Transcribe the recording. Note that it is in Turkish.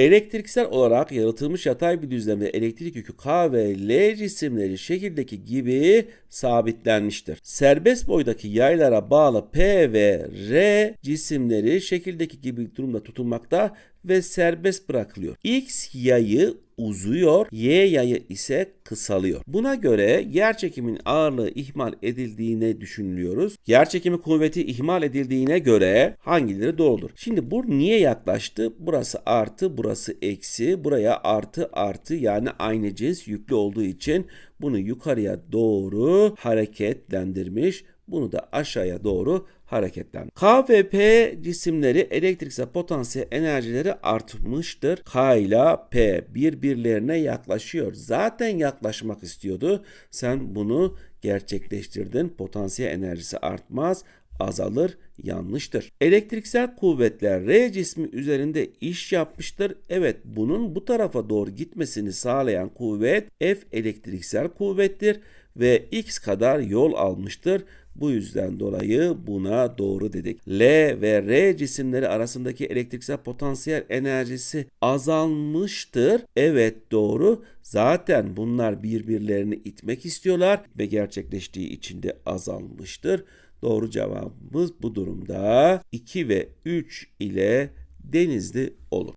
Elektriksel olarak yaratılmış yatay bir düzlemde elektrik yükü K ve L cisimleri şekildeki gibi sabitlenmiştir. Serbest boydaki yaylara bağlı P ve R cisimleri şekildeki gibi durumda tutulmakta ve serbest bırakılıyor. X yayı uzuyor, Y yayı ise kısalıyor. Buna göre yer çekimin ağırlığı ihmal edildiğine düşünülüyoruz. Yer çekimi kuvveti ihmal edildiğine göre hangileri doğrudur? Şimdi bu niye yaklaştı? Burası artı, burası eksi. Buraya artı artı yani aynı cins yüklü olduğu için bunu yukarıya doğru hareketlendirmiş. Bunu da aşağıya doğru hareketlendir. K ve P cisimleri elektriksel potansiyel enerjileri artmıştır. K ile P birbirlerine yaklaşıyor. Zaten yaklaşmak istiyordu. Sen bunu gerçekleştirdin. Potansiyel enerjisi artmaz azalır yanlıştır. Elektriksel kuvvetler R cismi üzerinde iş yapmıştır. Evet bunun bu tarafa doğru gitmesini sağlayan kuvvet F elektriksel kuvvettir ve X kadar yol almıştır. Bu yüzden dolayı buna doğru dedik. L ve R cisimleri arasındaki elektriksel potansiyel enerjisi azalmıştır. Evet doğru. Zaten bunlar birbirlerini itmek istiyorlar ve gerçekleştiği için de azalmıştır. Doğru cevabımız bu durumda 2 ve 3 ile Denizli olur.